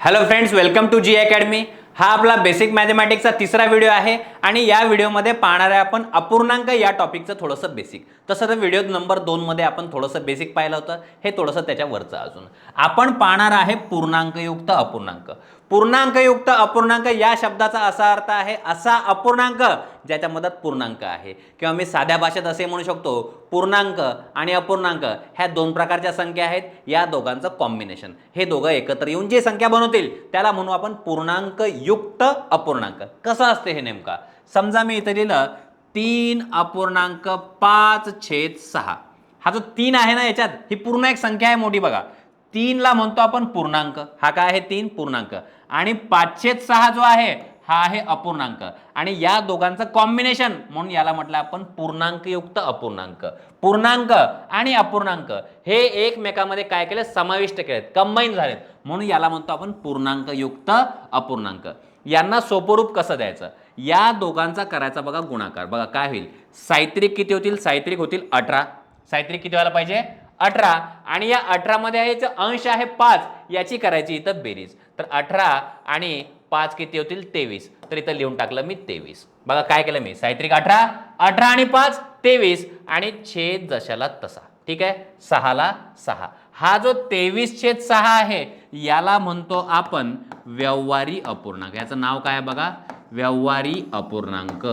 Hello friends welcome to G academy हा आपला basic मॅथमॅटिक्सचा तिसरा व्हिडिओ आहे आणि या व्हिडिओमध्ये पाहणार आहे आपण अपूर्णांक या टॉपिकचं थोडंसं बेसिक तसं तर व्हिडिओ नंबर दोनमध्ये आपण थोडंसं बेसिक पाहिलं होतं. हे थोडंसं त्याच्यावरचं अजून. आपण पाहणार आहे पूर्णांकयुक्त अपूर्णांक. पूर्णांकयुक्त अपूर्णांक या शब्दाचा असा अर्थ आहे असा अपूर्णांक ज्याच्या मदत पूर्णांक आहे. किंवा मी साध्या भाषेत असे म्हणू शकतो पूर्णांक आणि अपूर्णांक ह्या दोन प्रकारच्या संख्या आहेत या दोघांचं कॉम्बिनेशन हे दोघं एकत्र येऊन जी संख्या बनवतील त्याला म्हणू आपण पूर्णांकयुक्त अपूर्णांक. कसं असते हे नेमका? समजा मी इथं लिहिलं तीन अपूर्णांक पाच छेद सहा. हा जो तीन आहे ना याच्यात ही पूर्ण एक संख्या आहे मोठी बघा. तीनला म्हणतो आपण पूर्णांक. हा काय आहे? तीन पूर्णांक. आणि पाचशेत सहा जो आहे हा आहे अपूर्णांक. आणि या दोघांचं कॉम्बिनेशन म्हणून याला म्हटलं आपण पूर्णांकयुक्त अपूर्णांक. पूर्णांक आणि अपूर्णांक हे एकमेकामध्ये काय केले? समाविष्ट केलेत. कंबाईन झालेत. म्हणून याला म्हणतो आपण पूर्णांकयुक्त अपूर्णांक. यांना सोपरूप कसं द्यायचं? या दोघांचा करायचा बघा गुणाकार. बघा काय होईल? सायत्रिक किती होतील? सायत्रिक होतील अठरा. सायत्रिक किती व्हायला पाहिजे? अठरा आणि या अठरामध्ये आहे याचं अंश आहे पाच. याची करायची इथं बेरीज. तर अठरा आणि पाच किती होतील? तेवीस. तर इथं लिहून टाकलं मी तेवीस. बघा काय केलं मी. सायत्रिक अठरा अठरा आणि पाच तेवीस. आणि छेद जशाला तसा. ठीक आहे? सहाला सहा. हा जो तेवीस छेद सहा आहे याला म्हणतो आपण व्यवहारी अपूर्णांक. याचं नाव काय आहे बघा? व्यवहारी अपूर्णांक.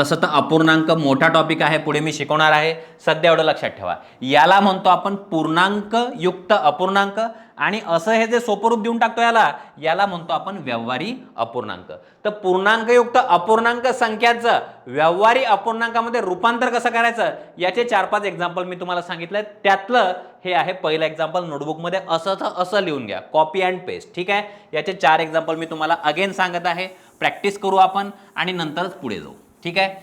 तसं तर अपूर्णांक मोठा टॉपिक आहे पुढे मी शिकवणार आहे. सध्या एवढं लक्षात ठेवा. याला म्हणतो आपण पूर्णांक युक्त अपूर्णांक आणि असं हे जे सोपरूप देऊन टाकतो याला याला म्हणतो आपण व्यवहारी अपूर्णांक. तर पूर्णांकयुक्त अपूर्णांक संख्याचं व्यवहारी अपूर्णांकामध्ये रूपांतर कसं करायचं? याचे चार पाच एक्झाम्पल मी तुम्हाला सांगितलं त्यातलं हे आहे पहिलं एक्झाम्पल नोटबुकमध्ये असं तर असं लिहून घ्या. कॉपी अँड पेस्ट ठीक आहे? याचे चार एक्झाम्पल मी तुम्हाला अगेन सांगत आहे. प्रॅक्टिस करू आपण आणि नंतरच पुढे जाऊ. ठीक आहे?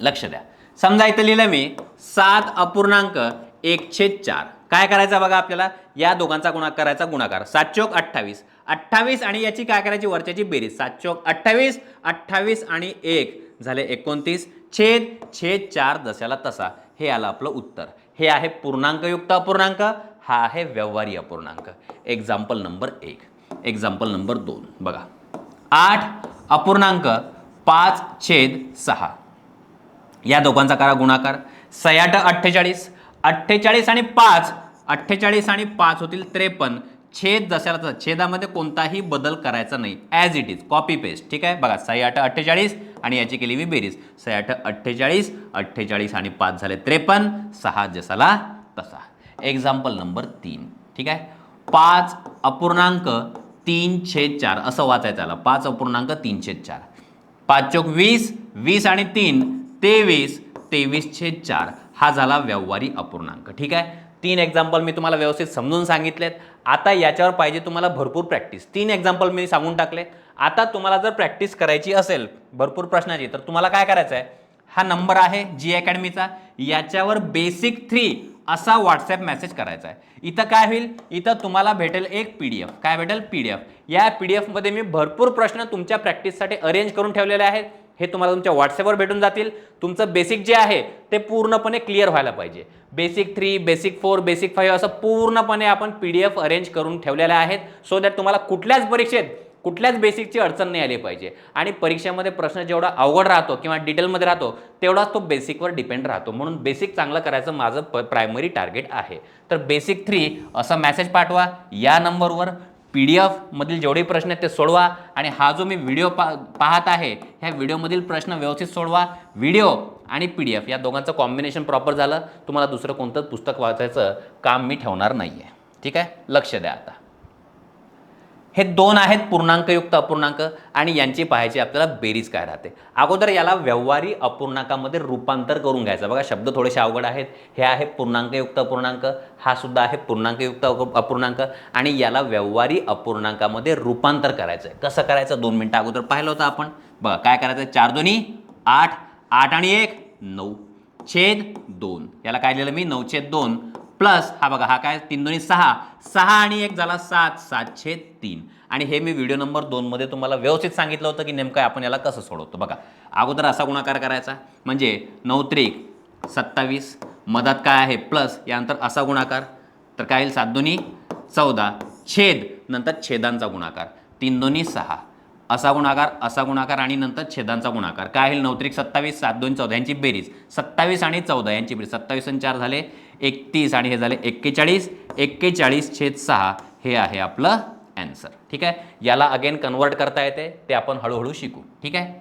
लक्ष द्या. समजा इथं लिहिलं मी सात अपूर्णांक एक छेद चार. काय करायचं बघा आपल्याला? या दोघांचा गुणा करायचा गुणाकार. सात चोक अठ्ठावीस. अठ्ठावीस आणि याची काय करायची? वरच्याची बेरीज. सात चोक अठ्ठावीस अठ्ठावीस आणि एक झाले एकोणतीस. छेद छेद चार जशाला तसा. हे आलं आपलं उत्तर. हे आहे पूर्णांकयुक्त अपूर्णांक हा आहे व्यवहारी अपूर्णांक. एक्झाम्पल नंबर एक. एक्झाम्पल नंबर दोन. बघा. आठ अपूर्णांक पाच छेद सहा. या दोघांचा करा गुणाकार. सयाट अठ्ठेचाळीस अठ्ठेचाळीस आणि पाच अठ्ठेचाळीस आणि पाच होतील त्रेपन्न. छेद जशाला तसा छेदामध्ये कोणताही बदल करायचा नाही. As it is copy paste ठीक आहे? बघा सयाट अठ्ठेचाळीस आणि याची केली मी बेरीज. सयाट अठ्ठेचाळीस अठ्ठेचाळीस आणि पाच झाले त्रेपन्न सहा जसाला तसा. एक्झाम्पल नंबर तीन ठीक आहे? पाच अपूर्णांक तीन छेद चार असं वाचायचं आलं पाच अपूर्णांक तीन छेद चार. पाच चोक वीस वीस आणि तीन तेवीस तेवीस छेद चार. हा झाला व्यवहारी अपूर्णांक. ठीक आहे? तीन एक्झाम्पल मी तुम्हाला व्यवस्थित समजून सांगितलेत. आता याच्यावर पाहिजे तुम्हाला भरपूर प्रॅक्टिस तीन एक्झाम्पल मी सांगून टाकले आता तुम्हाला जर प्रॅक्टिस करायची असेल भरपूर प्रश्नाची तर तुम्हाला काय करायचं आहे हा नंबर आहे जी अकॅडमीचा याच्यावर बेसिक थ्री असा व्हॉट्सॲप मेसेज करायचा आहे. इथं काय होईल? इथं तुम्हाला भेटेल एक पी डी एफ काय भेटेल? पी डी एफ या पी डी एफमध्ये मी भरपूर प्रश्न तुमच्या प्रॅक्टिससाठी अरेंज करून ठेवलेले आहेत. हे तुम्हाला तुमच्या व्हॉट्सअपवर भेटून जातील. तुमचं बेसिक जे आहे ते पूर्णपणे क्लिअर व्हायला पाहिजे. Basic three basic four basic five असं पूर्णपणे आपण पी डी एफ अरेंज करून ठेवलेले आहेत. सो दॅट तुम्हाला कुठल्याच परीक्षेत कुठल्याच बेसिकची अडचण नाही आली पाहिजे. आणि परीक्षेमध्ये प्रश्न जेवढा अवघड राहतो किंवा डिटेलमध्ये राहतो तेवढाच तो बेसिकवर डिपेंड राहतो. म्हणून बेसिक चांगलं करायचं माझं प प्रायमरी टार्गेट आहे. तर बेसिक थ्री असा मेसेज पाठवा. या नंबरवर पी डी एफमधील जेवढे प्रश्न आहेत ते सोडवा. आणि हा जो मी व्हिडिओ पा पाहत आहे ह्या व्हिडिओमधील प्रश्न व्यवस्थित सोडवा. व्हिडिओ आणि पी डी एफ या दोघांचं कॉम्बिनेशन प्रॉपर झालं. तुम्हाला दुसरं कोणतं पुस्तक वाचायचं काम मी ठेवणार नाही आहे ठीक आहे? लक्ष द्या आता. हे दोन आहेत पूर्णांकयुक्त अपूर्णांक आणि यांची पाहायची आपल्याला बेरीज काय राहते. अगोदर याला व्यवहारी अपूर्णांकामध्ये रूपांतर करून घ्यायचं. बघा शब्द थोडेसे अवघड आहेत. हे आहे पूर्णांकयुक्त अपूर्णांक. हा सुद्धा आहे पूर्णांकयुक्त अपूर्णांक. आणि याला व्यवहारी अपूर्णांकामध्ये रूपांतर करायचं आहे कसं करायचं? दोन मिनटं अगोदर पाहिलं होतं आपण. बघा काय करायचं चार दोन्ही आठ आठ आणि एक नऊ. छेद दोन. याला काय लिहिलं मी? नऊ छेद दोन. प्लस हा बघा हा काय? तीन दोन्ही सहा. सहा आणि एक झाला सात सात छेद तीन. आणि हे मी व्हिडिओ नंबर दोनमध्ये तुम्हाला व्यवस्थित सांगितलं होतं की नेमकं आपण याला कसं सोडवतो. बघा अगोदर असा गुणाकार करायचा. म्हणजे नऊ त्रिक सत्तावीस मधात काय आहे? प्लस यानंतर असा गुणाकार. तर काय येईल? सात दोन्ही चौदा छेद. नंतर छेदांचा गुणाकार. तीन दोन्ही सहा. असा गुणाकार असा गुणाकार आणि नंतर छेदांचा गुणाकार. काय आहे नऊ त्रिक सत्तावीस सात दोन चौदा यांची बेरीज. सत्तावीस आणि चौदा यांची बेरीज. सत्तावीस आणि चार झाले एकतीस आणि हे झाले एक्केचाळीस. एक्केचाळीस छेद सहा हे आहे आपलं ॲन्सर ठीक आहे? याला अगेन कन्वर्ट करता येते. ते आपण हळूहळू शिकू. ठीक आहे?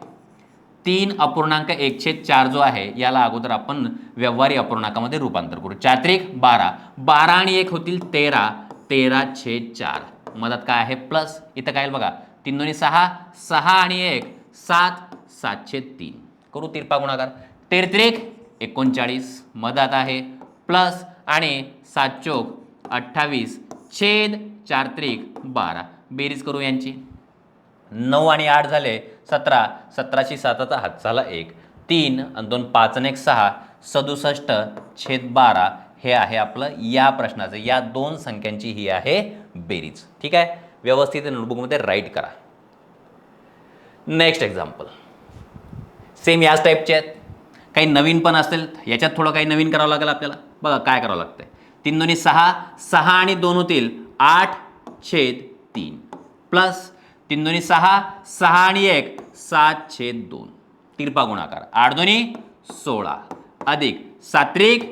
तीन अपूर्णांक एक छेद चार जो आहे याला अगोदर आपण व्यवहारी अपूर्णांकामध्ये रूपांतर करू. चात्रिक बारा. बारा आणि एक होतील तेरा. तेरा छेद चार. मधात काय आहे? प्लस. इथं काय बघा? तीन दोन्ही सहा सहा आणि एक सात सातशे तीन. करू तिरपा गुणाकार. तेरत्रिक एकोणचाळीस मधात आहे. प्लस आणि सात चोक अठ्ठावीस छेद चार त्रिक बारा. बेरीज करू यांची. नऊ आणि आठ झाले सतरा. सतराशे साताचा हात झाला एक. तीन आणि दोन पाच आणि एक सहा. सदुसष्ट छेद बारा. हे आहे आपलं या प्रश्नाचं. या दोन संख्यांची ही आहे बेरीज. ठीक आहे? व्यवस्थित नोटबुकमध्ये राईट करा. नेक्स्ट एक्झाम्पल सेम याच टाईपचे आहेत. काही नवीन पण असेल याच्यात थोडं काही नवीन करावं लागेल आपल्याला. बघा काय करावं लागतंय. तीन दोन्ही सहा सहा आणि दोन होतील. आठ छेद तीन. प्लस तीन दोन्ही सहा सहा आणि एक सात छेद दोन. तिरपा गुणाकार. आठ दोन्ही सोळा. अधिक सात्रिक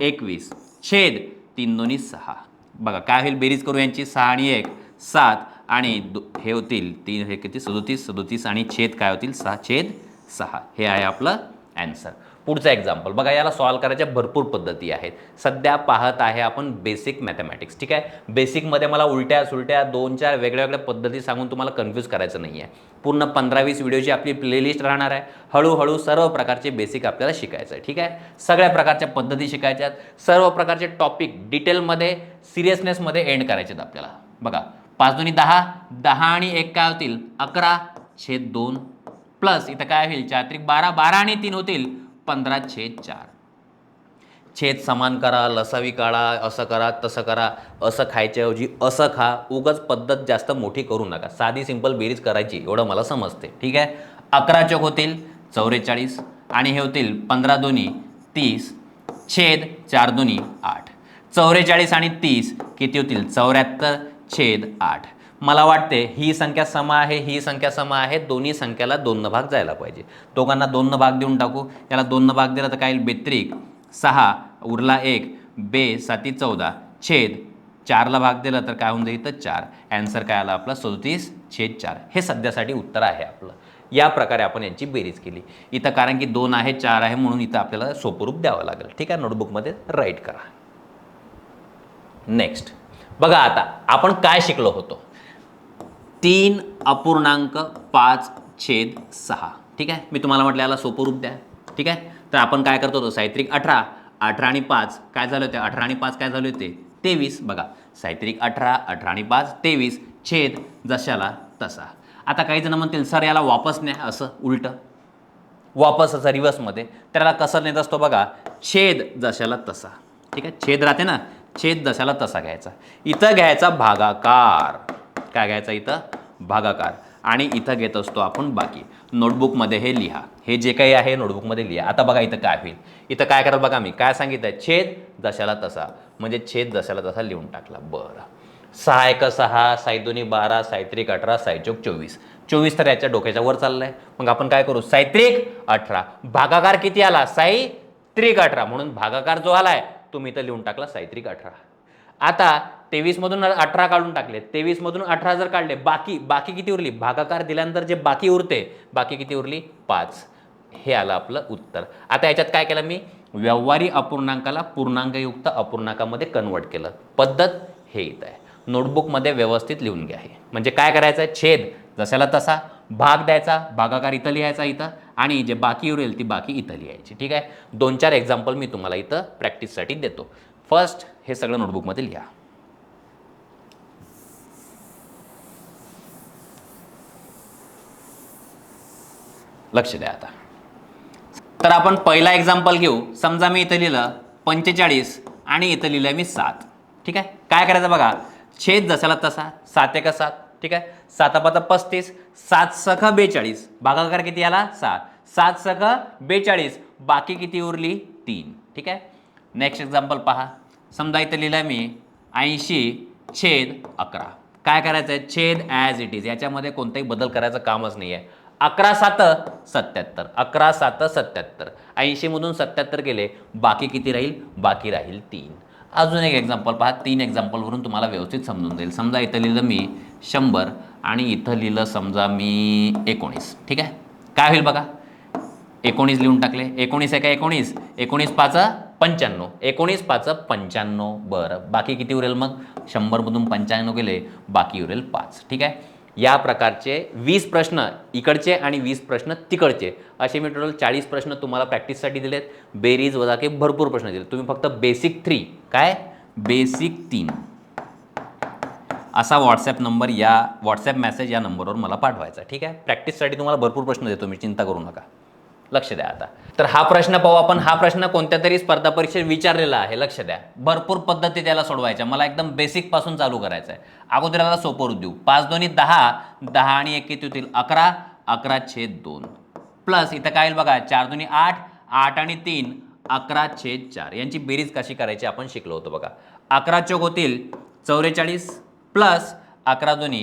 एकवीस. छेद तीन दोन्ही सहा. बघा काय होईल? बेरीज करू यांची. सहा आणि एक. सात आणि दो हे होतील तीन हे किती? सदोतीस सदोतीस आणि छेद काय होतील? सहा छेद सहा. हे आहे आपलं ॲन्सर पुढचा एक्झाम्पल बघा याला सॉल्व करायच्या भरपूर पद्धती आहेत. सध्या पाहत आहे आपण बेसिक मॅथमॅटिक्स ठीक आहे? बेसिकमध्ये मला उलट्या सुलट्या दोन चार वेगळ्या वेगळ्या पद्धती सांगून तुम्हाला कन्फ्यूज करायचं नाही आहे पूर्ण पंधरा वीस व्हिडिओची आपली प्लेलिस्ट राहणार आहे. हळूहळू सर्व प्रकारचे बेसिक आपल्याला शिकायचं आहे. ठीक आहे? सगळ्या प्रकारच्या पद्धती शिकायच्या आहेत सर्व प्रकारचे टॉपिक डिटेलमध्ये सिरियसनेसमध्ये एंड करायचे आहेत आपल्याला. बघा पाच दोन्ही दहा दहा आणि एक काय होतील? अकरा छेद दोन प्लस. इथं काय होईल? चार त्रिक बारा बारा आणि तीन होतील. पंधरा छेद चार. छेद समान करा लसावी काढा असं करा तसं करा असं खायच्याऐवजी असं खा. उगाच पद्धत जास्त मोठी करू नका. साधी सिंपल बेरीज करायची एवढं मला समजते. ठीक आहे? अकरा चौक होतील चौवेचाळीस आणि हे होतील पंधरा दोन्ही तीस. छेद चार दोन्ही आठ. चौवेचाळीस आणि तीस किती होतील? चौऱ्याहत्तर. छेद आठ. मला वाटते ही संख्या सम आहे ही संख्या सम आहे दोन्ही संख्याला दोन भाग जायला पाहिजे. दोघांना दोन भाग देऊन टाकू. याला दोन भाग दिला तर काय येईल? बेत्रिक. सहा उरला एक. बे साती चौदा. छेद चारला भाग दिला तर काय होऊन जाईल तर चार. ॲन्सर काय आला आपला? सदतीस छेद चार. हे सध्यासाठी उत्तर आहे आपलं. या प्रकारे आपण यांची बेरीज केली. इथं कारण की दोन आहे चार आहे म्हणून इथं आपल्याला सोपरूप द्यावं लागेल. ठीक आहे? नोटबुकमध्ये राईट करा. नेक्स्ट बघा आता आपण काय शिकलो होतो? तीन अपूर्णांक पाच छेद सहा. ठीक आहे? मी तुम्हाला म्हटलं याला सोपं रूप द्या. ठीक आहे? तर आपण काय करतो होतो? साहित्रिक अठरा अठरा आणि पाच काय झाले होते? अठरा आणि पाच काय झाले होते? तेवीस. बघा साहित्रिक अठरा अठरा आणि पाच तेवीस छेद जशाला तसा. आता काही जण म्हणतील सर याला वापस न्या असं उलटं. वापस असं रिवर्समध्ये तर याला कसं नेत असतो बघा? छेद जशाला तसा. ठीक आहे? छेद राहते ना? छेद जशाला तसा घ्यायचा. इथं घ्यायचा भागाकार. काय घ्यायचा इथं? भागाकार. आणि इथं घेत असतो आपण बाकी. नोटबुकमध्ये हे लिहा. हे जे काही आहे नोटबुकमध्ये लिहा. आता बघा इथं काय होईल. इथं काय करत बघा मी. काय सांगितलं छेद दशाला तसा. म्हणजे छेद दशाला तसा लिहून टाकला. बरं. सहा एक सहा साई दोन्ही बारा सायत्रिक अठरा सायचोक चोवीस. चोवीस तर याच्या डोक्याच्या वर चाललंय. मग आपण काय करू? सायत्रिक अठरा. भागाकार किती आला? साई त्रिक अठरा. म्हणून भागाकार जो आलाय तुम्ही इथं लिहून टाकला सायत्रिक अठरा. आता तेवीसमधून अठरा काढून टाकले तेवीसमधून अठरा जर काढले बाकी बाकी किती उरली? भागाकार दिल्यानंतर जे बाकी उरते बाकी किती उरली? पाच. हे आलं आपलं उत्तर. आता याच्यात काय केलं मी? व्यवहारी अपूर्णांकाला पूर्णांकयुक्त अपूर्णांकामध्ये कन्वर्ट केलं. पद्धत हे इथं आहे. नोटबुकमध्ये व्यवस्थित लिहून घ्या हे. म्हणजे काय करायचं आहे छेद. जशाला तसा. भाग द्यायचा भागाकार इथं लिहायचा इथं आणि जे बाकी उरेल ती बाकी इथं लिहायची ठीक आहे? दोन चार एक्झाम्पल मी तुम्हाला इथं प्रॅक्टिससाठी देतो. फर्स्ट हे सगळं नोटबुकमध्ये लिहा. लक्ष द्या आता. तर आपण पहिला एक्झाम्पल घेऊ. समजा मी इथं लिहिलं पंचेचाळीस आणि इथं लिहिलं मी सात ठीक आहे? काय करायचं बघा? छेद जसाला तसा सात एका सात ठीक आहे? साता पाता पस्तीस सात सख बेचाळीस. भागाकार किती आला? सात. सात सख बेचाळीस. बाकी किती उरली? तीन. ठीक आहे? नेक्स्ट एक्झाम्पल पहा. समजा इथं लिहिलं आहे मी ऐंशी छेद अकरा. काय करायचं आहे छेद ॲज इट इज याच्यामध्ये कोणताही बदल करायचं कामच नाही आहे अकरा सात सत्याहत्तर. अकरा सात सत्याहत्तर. ऐंशीमधून सत्याहत्तर गेले. बाकी किती राहील? बाकी राहील तीन. अजून एक एक्झाम्पल पहा. तीन एक्झाम्पलवरून तुम्हाला व्यवस्थित समजून जाईल. समजा इथं लिहिलं मी शंभर आणि इथं लिहिलं समजा मी एकोणीस. ठीक आहे? काय होईल बघा? एकोणीस लिहून टाकले. एकोणीस आहे का एकोणीस. एकोणीस पाच पंच्याण्णव. एकोणीस पाच पंच्याण्णव. बरं. बाकी किती उरेल मग? शंभरमधून पंच्याण्णव गेले बाकी उरेल पाच. ठीक आहे? या प्रकारचे वीस प्रश्न इकडचे आणि वीस प्रश्न तिकडचे. असे मी टोटल चाळीस प्रश्न तुम्हाला प्रॅक्टिससाठी दिलेत. बेरीज वजा के भरपूर प्रश्न दिले तुम्ही फक्त बेसिक थ्री काय? बेसिक तीन. असा व्हॉट्सॲप नंबर या व्हॉट्सॲप मेसेज या नंबरवर मला पाठवायचा ठीक आहे? प्रॅक्टिससाठी तुम्हाला भरपूर प्रश्न देतो मी चिंता करू नका. लक्ष द्या आता. तर हा प्रश्न पाहू आपण हा प्रश्न कोणत्या तरी स्पर्धा परीक्षेत विचारलेला आहे लक्ष द्या. भरपूर पद्धती त्याला सोडवायच्या मला एकदम बेसिकपासून चालू करायचं आहे. अगोदर याला सोपं देऊ. पाच दोन्ही दहा. दहा आणि एक किती होतील? अकरा. अकरा छेद दोन. प्लस इथं काय येईल बघा? चार दोन्ही आठ. आठ आणि तीन. अकरा छेद चार. यांची बेरीज कशी करायची आपण शिकलो होतो बघा. अकरा चौक होतील चौवेचाळीस प्लस अकरा दोन्ही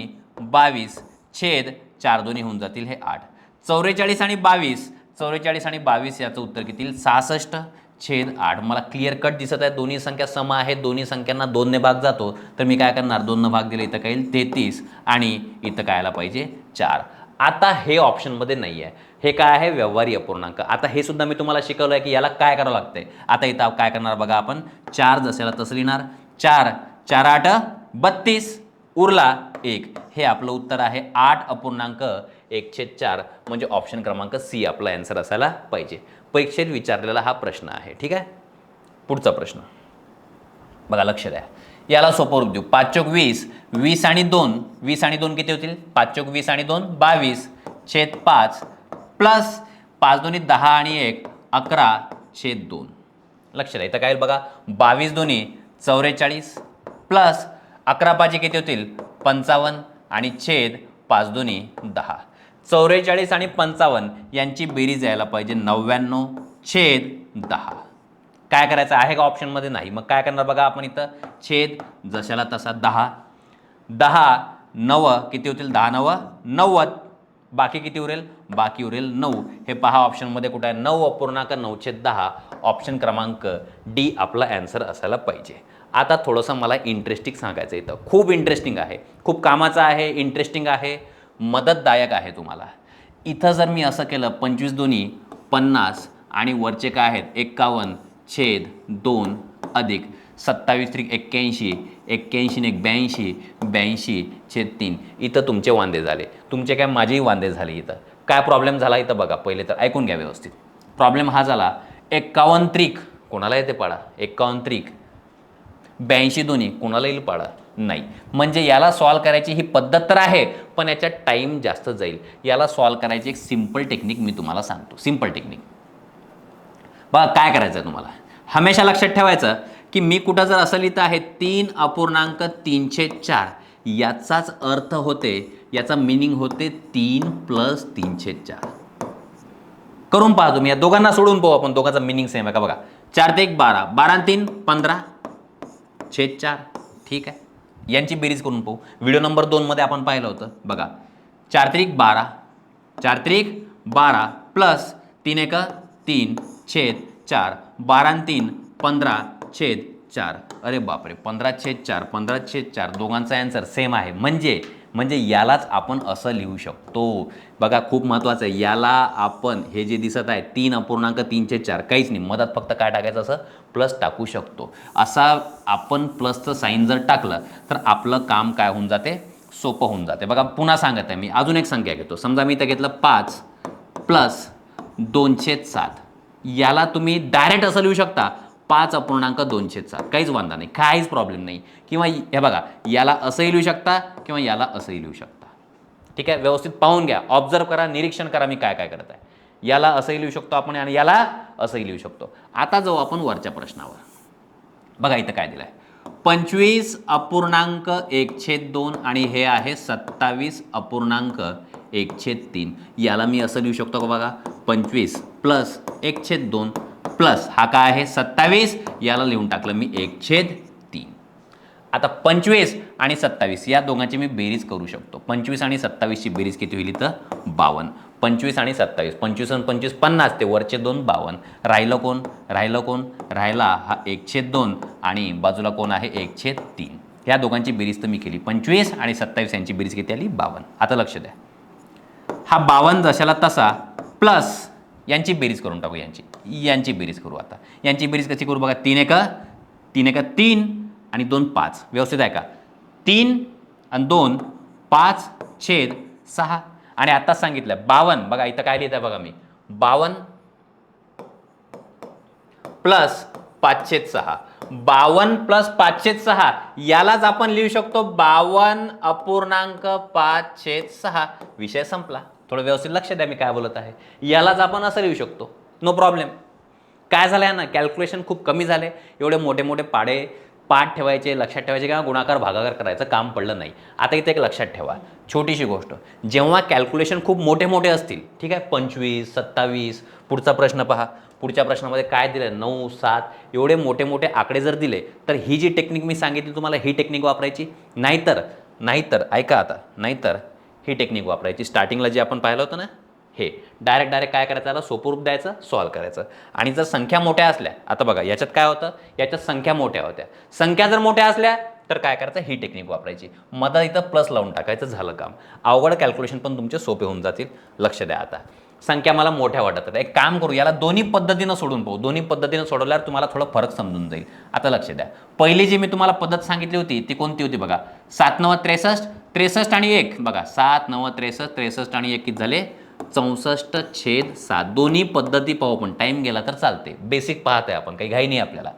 बावीस छेद चार दोन्ही होऊन जातील हे आठ. चौवेचाळीस आणि बावीस चौवेचाळीस आणि बावीस याचं उत्तर किती? सहासष्ट छेद आठ. मला क्लिअर कट दिसत आहे. दोन्ही संख्या सम आहेत दोन्ही संख्यांना दोनने भाग जातो. तर मी काय करणार? दोननं भाग दिले इथं काही येईल? तेहतीस. आणि इथं कायला पाहिजे? चार. आता हे ऑप्शनमध्ये नाही आहे. हे काय आहे? व्यवहारी अपूर्णांक. आता हे सुद्धा मी तुम्हाला शिकवलं आहे की याला काय करावं लागतंय. आता इथं काय करणार बघा आपण? चार जसेला तसं लिहिणार. चार. चार आठ. बत्तीस. उरला एक. हे आपलं उत्तर आहे आठ अपूर्णांक एकशे चार. म्हणजे ऑप्शन क्रमांक सी आपला ॲन्सर असायला पाहिजे. परीक्षेत विचारलेला हा प्रश्न आहे. ठीक आहे? पुढचा प्रश्न. बघा लक्ष द्या. याला सोपं रूप देऊ. पाच चोक वीस वीस आणि दोन. वीस आणि दोन किती होतील? पाच चौक वीस आणि दोन बावीस. छेद पाच प्लस पाच दोन्ही दहा आणि एक अकरा छेद दोन. लक्ष द्या. इथं काय बघा? बावीस दोन्ही चौवेचाळीस प्लस अकरा पाचे किती होतील? पंचावन्न आणि छेद पाच दोन्ही दहा. चौवेचाळीस आणि पंचावन्न यांची बेरीज यायला पाहिजे. नव्याण्णव छेद दहा. काय करायचं आहे का ऑप्शनमध्ये नाही. मग काय करणार बघा आपण इथं? छेद जशाला तसा दहा. दहा नव किती होतील? दहा नव. नव्वद. बाकी किती उरेल? बाकी उरेल नऊ. हे पहा ऑप्शनमध्ये कुठं आहे? नऊ अपूर्णांक नऊ छेद दहा. ऑप्शन क्रमांक डी आपला ॲन्सर असायला पाहिजे. आता थोडंसं मला इंटरेस्टिंग सांगायचं इथं. खूप इंटरेस्टिंग आहे. खूप कामाचं आहे इंटरेस्टिंग आहे मदतदायक आहे तुम्हाला. इथं जर मी असं केलं पंचवीस दोन्ही पन्नास आणि वरचे काय आहेत? एक्कावन्न छेद दोन अधिक सत्तावीस त्रिक एक्क्याऐंशी एक्क्याऐंशी एक ब्याऐंशी ब्याऐंशी छेद तीन. इथं तुमचे वांदे झाले. तुमचे काय? माझेही वांदे झाले इथं. काय प्रॉब्लेम झाला इथं बघा. पहिले तर ऐकून घ्या व्यवस्थित. प्रॉब्लेम हा झाला. एक्कावन्न त्रिक. कोणाला येते पाडा? एक्कावन्न त्रिक. ब्याऐंशी दोन्ही कोणाला येईल पाडा. नाही. म्हणजे याला सॉल्व करायची ही पद्धत तर आहे पण याच्यात टाईम जास्त जाईल. याला सॉल्व करायची एक सिंपल टेक्निक मी तुम्हाला सांगतो. सिंपल टेक्निक बघा काय करायचं आहे तुम्हाला? हमेशा लक्षात ठेवायचं की मी कुठं जर असं लिहितं आहे तीन अपूर्णांक तीनशे चार याचाच अर्थ होते याचा मिनिंग होते तीन प्लस तीनशे चार. करून पहा तुम्ही. या दोघांना सोडून पाहू आपण. दोघांचा मिनिंग सेम आहे का? बघा. चार ते एक बारा. बारा तीन पंधरा. छेद चार ठीक आहे? यांची बेरीज करून पाहू. व्हिडिओ नंबर दोनमध्ये आपण पाहिलं होतं. बघा. चार त्रिक बारा. चार त्रिक बारा प्लस तीन एक तीन छेद चार. बारा तीन पंधरा छेद चार. अरे बापरे पंधरा छेद चार पंधरा छेद चार. दोघांचा ॲन्सर सेम आहे. म्हणजे म्हणजे यालाच आपण असं लिहू शकतो. बघा खूप महत्त्वाचं आहे. याला आपण हे जे दिसत आहे तीन अपूर्णांक तीनशे चार काहीच नाही. मधात फक्त काय टाकायचं असं? प्लस टाकू शकतो. असा आपण प्लसचं साईन जर टाकलं तर आपलं काम काय होऊन जाते? सोपं होऊन जाते. बघा पुन्हा सांगत आहे मी. अजून एक संख्या घेतो. समजा मी इथं घेतलं पाच प्लस दोनशे सात. याला तुम्ही डायरेक्ट असं लिहू शकता. पाच अपूर्णांक दोनशे सात. काहीच वांधा नाही. काहीच प्रॉब्लेम नाही. किंवा हे बघा याला असंही लिहू शकता किंवा याला असंही लिहू शकता. ठीक आहे? व्यवस्थित पाहून घ्या. ऑब्झर्व करा निरीक्षण करा मी काय काय करत आहे. याला असंही लिहू शकतो आपण आणि याला असंही लिहू शकतो. आता जाऊ आपण वरच्या प्रश्नावर. बघा इथं काय दिलं आहे पंचवीस अपूर्णांक एक छेद दोन आणि हे आहे सत्तावीस अपूर्णांक एक छेद तीन. याला मी असं लिहू शकतो का बघा? पंचवीस प्लस एक छेद दोन प्लस हा काय आहे? सत्तावीस. याला लिहून टाकलं मी एक छेद आता पंचवीस आणि सत्तावीस या दोघांची मी बेरीज करू शकतो. पंचवीस आणि सत्तावीसची बेरीज किती होईल इथं? बावन्न. पंचवीस आणि सत्तावीस. पंचवीस आणि पंचवीस पन्नास. ते वरचे दोन बावन्न. राहिलं कोण? राहिलं कोण? राहिला हा एकशे दोन आणि बाजूला कोण आहे? एकशे तीन. या दोघांची बेरीज तर मी केली. पंचवीस आणि सत्तावीस यांची बेरीज किती आली? बावन्न. आता लक्ष द्या. हा बावन्न जशाला तसा प्लस यांची बेरीज करून टाकू यांची. यांची बेरीज करू आता. यांची बेरीज कशी करू बघा? तीन एका. तीन एका तीन. आणि दोन पाच. व्यवस्थित आहे का? तीन आणि दोन पाच छेद सहा. आणि आत्ताच सांगितलं बावन्न बघा इथं काय लिहित आहे बघा मी. बावन्न प्लस पाचशे सहा. बावन्न प्लस पाचशे सहा यालाच आपण लिहू शकतो बावन्न अपूर्णांक पाचशे सहा. विषय संपला. थोडं व्यवस्थित लक्ष द्या मी काय बोलत आहे. यालाच आपण असं लिहू शकतो. नो प्रॉब्लेम काय झालं आहे ना? कॅल्क्युलेशन खूप कमी झाले एवढे मोठे मोठे पाडे पाठ ठेवायचे लक्षात ठेवायचे किंवा गुणाकार भागाकार करायचं काम पडलं नाही. आता इथे एक लक्षात ठेवा. छोटीशी गोष्ट. जेव्हा कॅल्क्युलेशन खूप मोठे मोठे असतील ठीक आहे? पंचवीस सत्तावीस पुढचा प्रश्न पहा. पुढच्या प्रश्नामध्ये काय दिलं नऊ सात एवढे मोठे मोठे आकडे जर दिले तर ही जी टेक्निक मी सांगितली तुम्हाला ही टेक्निक वापरायची? नाहीतर नाहीतर ऐका आता. नाहीतर ही टेक्निक वापरायची. स्टार्टिंगला जे आपण पाहिलं होतं ना हे. डायरेक्ट डायरेक्ट काय करायचं? त्याला सोपरूप द्यायचं सॉल्व करायचं. आणि जर संख्या मोठ्या असल्या आता बघा याच्यात काय होतं? याच्यात संख्या मोठ्या होत्या. संख्या जर मोठ्या असल्या तर काय करायचं? ही टेक्निक वापरायची. मधात इथं प्लस लावून टाकायचं झालं काम. अवघड कॅल्क्युलेशन पण तुमचे सोपे होऊन जातील. लक्ष द्या आता. संख्या मला मोठ्या वाटत आहेत. एक काम करू याला दोन्ही पद्धतीनं सोडून पाहू. दोन्ही पद्धतीनं सोडवल्यावर तुम्हाला थोडं फरक समजून जाईल. आता लक्ष द्या. पहिली जी मी तुम्हाला पद्धत सांगितली होती ती कोणती होती बघा? सात नव्वद त्रेसष्ट. त्रेसष्ट आणि एक. बघा सात नव्वद त्रेसष्ट. त्रेसष्ट आणि एक किती झाले? चौसष्ट छेद सात. दोन्ही पद्धती पाहू पण टाईम गेला तर चालते. बेसिक पाहत आहे आपण. काही घाई नाही आपल्याला.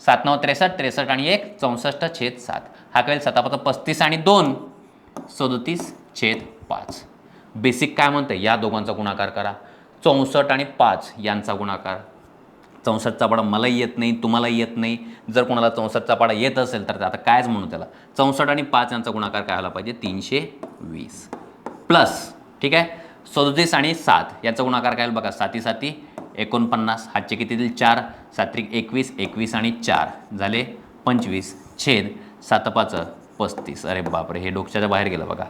सात नऊ त्रेसष्ट त्रेसष्ट आणि एक चौसष्ट छेद सात. हा कळेल सतापता पस्तीस आणि दोन. सदोतीस छेद पाच. बेसिक काय म्हणतं या दोघांचा गुणाकार करा. चौसष्ट आणि पाच यांचा गुणाकार. चौसष्टचा पाडा मलाही येत नाही तुम्हालाही येत नाही. जर कोणाला चौसष्टचा पाडा येत असेल तर आता कायच म्हणू त्याला. चौसष्ट आणि पाच यांचा गुणाकार काय व्हायला पाहिजे? तीनशे वीस. प्लस ठीक आहे? सदोतीस आणि सात. याचा गुणाकार काय बघा साती साती एकोणपन्नास. हातचे कितीतील? चार. सात्रिक एकवीस एकवीस आणि चार. झाले पंचवीस. छेद सात पाच पस्तीस. अरे बापरे हे डोक्याच्या बाहेर गेलं बघा.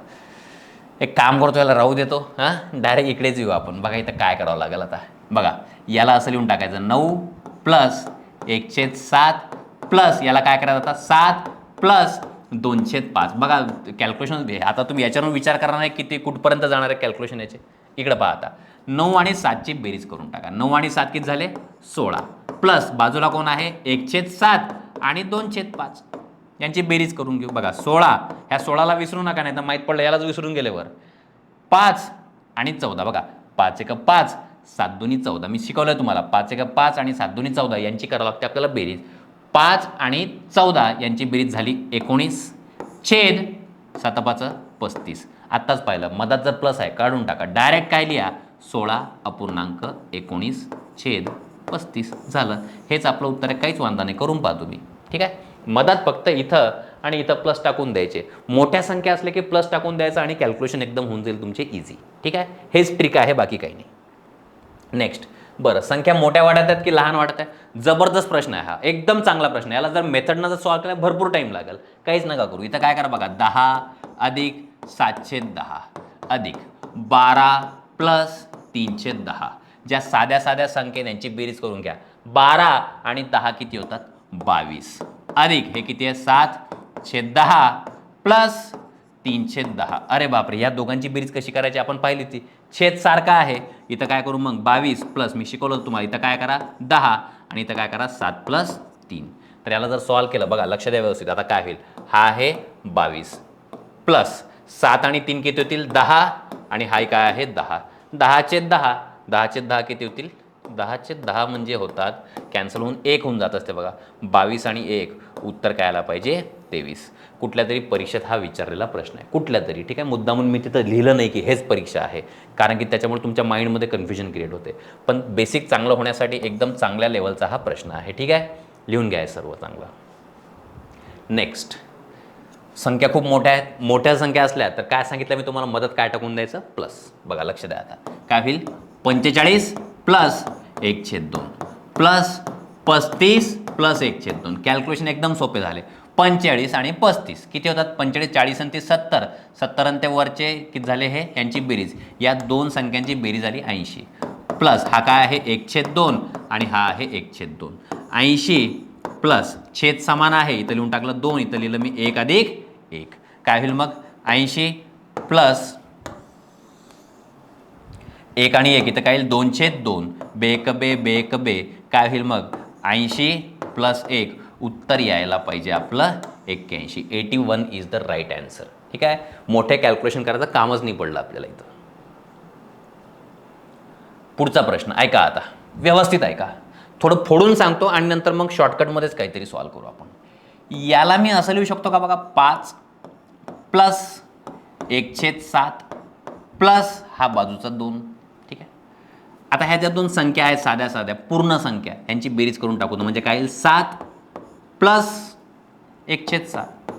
एक काम करतो याला राहू देतो. हां? डायरेक्ट इकडेच येऊ आपण. बघा इथं काय करावं लागेल आता. बघा याला असं लिहून टाकायचं. नऊ प्लस एकशे सात प्लस याला काय करायचं आता? सात प्लस दोनशे पाच. बघा कॅल्क्युलेशन आता तुम्ही याच्यावरून विचार करणार आहे की ते कुठपर्यंत जाणार आहे कॅल्क्युलेशन याचे. इकडं पहा आता. नऊ आणि सातची बेरीज करून टाका. नऊ आणि सात किती झाले? सोळा. प्लस बाजूला कोण आहे? एकशे सात आणि दोनशेत पाच. यांची बेरीज करून घेऊ. बघा सोळा. ह्या सोळाला विसरू नका नाही तर माहीत पडलं यालाच विसरून गेल्यावर पाच आणि चौदा. बघा पाच एक पाच सात दोन्ही चौदा. मी शिकवलं आहे तुम्हाला. पाच एक पाच आणि सात दोन्ही चौदा. यांची करावं लागते आपल्याला बेरीज. पाच आणि चौदा यांची बेरीज झाली एकोणीस. छेद सातपाचं पस्तीस. आत्ताच पाहिलं मधात जर प्लस आहे काढून टाका. डायरेक्ट काय लिहा? सोळा अपूर्णांक एकोणीस छेद पस्तीस झालं. हेच आपलं उत्तर आहे काहीच वांदा नाही करून पाहा तुम्ही. ठीक आहे? मधात फक्त इथं आणि इथं प्लस टाकून द्यायचे. मोठ्या संख्या असल्या की प्लस टाकून द्यायचं आणि कॅल्क्युलेशन एकदम होऊन जाईल तुमचे इझी ठीक आहे? हेच ट्रिक आहे बाकी काही नाही. नेक्स्ट बरं संख्या मोठ्या वाढत आहेत की लहान वाढत आहे? जबरदस्त प्रश्न आहे हा. एकदम चांगला प्रश्न आहे. याला जर मेथडनं जर सॉल्व केला भरपूर टाईम लागेल. काहीच नका करू. इथं काय करा बघा दहा अधिक सातशे दहा. अधिक बारा प्लस तीनशे दहा. ज्या साध्या साध्या संख्ये त्यांची बेरीज करून घ्या. बारा आणि दहा किती होतात? बावीस. अधिक हे किती आहे? सात. छेद दहा प्लस तीनशे दहा. अरे बापरे या दोघांची बेरीज कशी करायची? आपण पाहिली ती. छेद सारखा आहे. इथं काय करू मग? बावीस प्लस मी शिकवलं तुम्हाला. इथं काय करा? दहा. आणि इथं काय करा? सात प्लस तीन. तर याला जर सॉल्व केलं बघा लक्ष द्या व्यवस्थित. आता काय होईल? हा आहे बावीस प्लस सात आणि तीन किती होतील? दहा. आणि हाय काय आहे? दहा. दहाचे दहा. दहाचे दहा किती होतील? दहाचे दहा म्हणजे होतात कॅन्सल होऊन एक होऊन जात असते बघा. बावीस आणि एक. उत्तर काय आला पाहिजे? तेवीस. कुठल्या तरी परीक्षेत हा विचारलेला प्रश्न आहे. कुठल्या तरी ठीक आहे? मुद्दामून मी तिथं लिहिलं नाही की हेच परीक्षा आहे. कारण की त्याच्यामुळे तुमच्या माइंडमध्ये कन्फ्युजन क्रिएट होते. पण बेसिक चांगलं होण्यासाठी एकदम चांगल्या लेवलचा हा प्रश्न आहे ठीक आहे? लिहून घ्या सर्व चांगलं. नेक्स्ट संख्या खूप मोठ्या आहेत. मोठ्या संख्या असल्या तर काय सांगितलं मी तुम्हाला? मदत काय टाकून द्यायचं? प्लस बघा लक्ष द्या आता. काय होईल? पंचेचाळीस प्लस एक छेद दोन. प्लस पस्तीस प्लस एक छेद दोन. कॅल्क्युलेशन एकदम सोपे झाले. पंचेचाळीस आणि पस्तीस. किती होतात? पंचेचाळीस चाळीस आणि ते सत्तर. सत्तर आणि ते वरचे किती झाले हे? यांची बेरीज. या दोन संख्यांची बेरीज झाली ऐंशी. प्लस हा काय आहे? एक छेद दोन आणि हा आहे एक छेद दोन. ऐंशी प्लस छेद समान आहे. इथं लिहून टाकलं दोन. इथं लिहिलं मी एक अधिक एक. काय होईल मग? ऐंशी प्लस एक आणि एक. इथं काय येईल? दोन छेद दोन. बेक बे बेक बे. काय होईल मग? ऐंशी प्लस एक उत्तर यायला पाहिजे आपलं एक्क्याऐंशी. Eighty one is the right answer ठीक आहे? मोठे कॅल्क्युलेशन करायचं कामच नाही पडलं आपल्याला इथं. पुढचा प्रश्न ऐका आता. व्यवस्थित ऐका. थोडं फोडून सांगतो आणि नंतर मग शॉर्टकटमध्येच काहीतरी सॉल्व करू आपण. याला मी असं लिहू शकतो का बघा? पाच प्लस एक छेद सात प्लस हा बाजूचा दोन. आता ह्या ज्या दोन संख्या आहेत साध्या साध्या पूर्ण संख्या यांची बेरीज करून टाकू म्हणजे काय येईल? सात प्लस एक सात.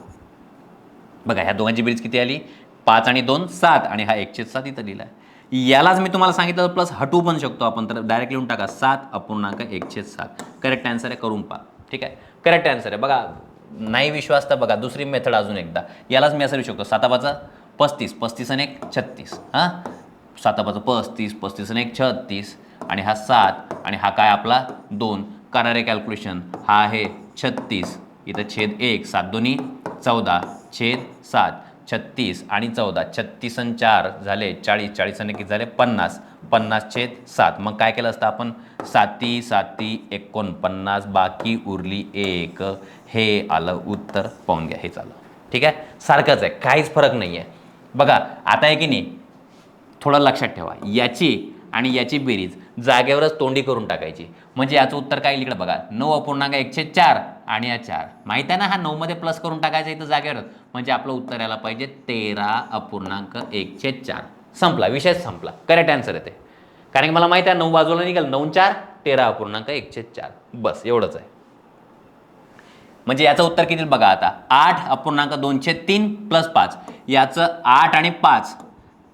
बघा ह्या दोघांची बेरीज किती आली? पाच आणि दोन सात. आणि हा एक सात इथं लिहिला आहे यालाच मी तुम्हाला सांगितलं प्लस हटवू पण शकतो आपण. तर डायरेक्ट लिहून टाका सात अपूर्णांक एक सात. करेक्ट आन्सर आहे करून पहा. ठीक आहे? करेक्ट आन्सर आहे. बघा नाही विश्वास तर बघा दुसरी मेथड अजून एकदा. यालाच मी असं लिहू शकतो सातापाचा पस्तीस. पस्तीस आणि एक छत्तीस. हां? साताबाचं पस्तीस पस्तीस आणि एक छत्तीस आणि हा सात आणि हा काय आपला? दोन. करणारे कॅल्क्युलेशन हा आहे छत्तीस. इथं छेद एक सात दोन्ही चौदा. छेद सात छत्तीस आणि चौदा. छत्तीस आणि चार झाले चाळीस. चाळीस आणि किती झाले? पन्नास. पन्नास छेद सात. मग काय केलं असतं आपण? साती साती एकोणपन्नास. बाकी उरली एक. हे आलं उत्तर. पाहून घ्या. हेच आलं ठीक आहे? सारखंच आहे. काहीच फरक नाही आहे बघा आता आहे की नाही? थोडं लक्षात ठेवा. याची आणि याची बेरीज जागेवरच तोंडी करून टाकायची. म्हणजे याचं उत्तर काय इकडे बघा. नऊ अपूर्णांक एकशे चार आणि या चार. माहीत आहे ना हा नऊमध्ये प्लस करून टाकायचं इथं जागेवरच म्हणजे आपलं उत्तर यायला पाहिजे तेरा अपूर्णांक एकशे चार. संपला. विषय संपला. करेक्ट आन्सर येते कारण की मला माहिती आहे नऊ बाजूला निघाल. नऊ चार तेरा अपूर्णांक एकशे चार. बस एवढंच आहे. म्हणजे याचं उत्तर किती बघा आता? आठ अपूर्णांक दोनशे तीन प्लस पाच. याचं आठ आणि पाच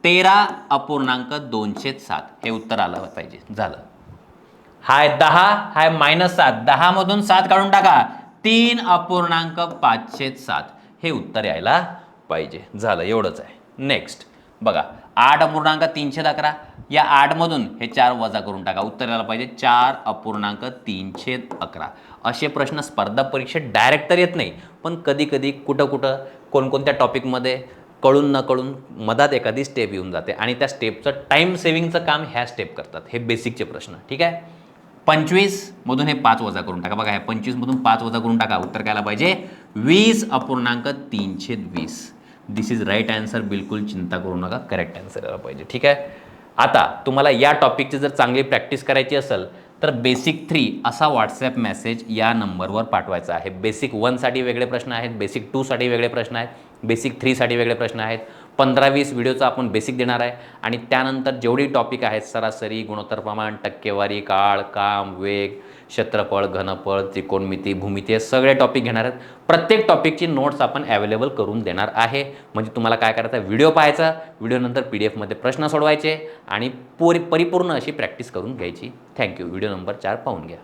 तेरा अपूर्णांक दोनशे सात. हे उत्तर आलं पाहिजे. झालं. हाय दहा हाय मायनस सात. दहामधून सात काढून टाका. तीन अपूर्णांक पाचशे सात. हे उत्तर यायला पाहिजे. झालं. एवढंच आहे. नेक्स्ट बघा. आठ अपूर्णांक तीनशे अकरा या आठमधून हे चार वजा करून टाका. उत्तर यायला पाहिजे. चार अपूर्णांक तीनशे अकरा. असे प्रश्न स्पर्धा परीक्षेत डायरेक्ट तर येत नाही. पण कधी कधी कुठं कुठं कोणकोणत्या टॉपिकमध्ये कळून न कळून मधात एखादी स्टेप येऊन जाते आणि त्या स्टेपचं टाईम सेव्हिंगचं काम ह्या स्टेप करतात. हे बेसिकचे प्रश्न. ठीक आहे? पंचवीसमधून हे पाच वजा करून टाका. बघा हे पंचवीसमधून पाच वजा करून टाका. उत्तर घ्यायला पाहिजे? वीस अपूर्णांक तीनशे वीस. दिस इज राईट आन्सर बिलकुल चिंता करू नका. करेक्ट आन्सर यायला पाहिजे. ठीक आहे? आता तुम्हाला या टॉपिकची जर चांगली प्रॅक्टिस करायची असेल तर बेसिक थ्री असा व्हॉट्सॲप मेसेज या नंबरवर पाठवायचा आहे. बेसिक वनसाठी वेगळे प्रश्न आहेत. बेसिक टूसाठी वेगळे प्रश्न आहेत. बेसिक थ्रीसाठी वेगळे प्रश्न आहेत. पंधरा वीस व्हिडिओचा आपण बेसिक देणार आहे. आणि त्यानंतर जेवढी टॉपिक आहेत सरासरी गुणोत्तर प्रमाण टक्केवारी काळ काम वेग क्षेत्रफळ घनफळ त्रिकोणमिती भूमिती हे सगळे टॉपिक घेणार आहेत. प्रत्येक टॉपिकची नोट्स आपण अवेलेबल करून देणार आहे. म्हणजे तुम्हाला काय करायचं व्हिडिओ पाहायचा व्हिडिओनंतर पी डी एफमध्ये प्रश्न सोडवायचे आणि पुरी परिपूर्ण अशी प्रॅक्टिस करून घ्यायची. थँक्यू. व्हिडिओ नंबर चार पाहून घ्या.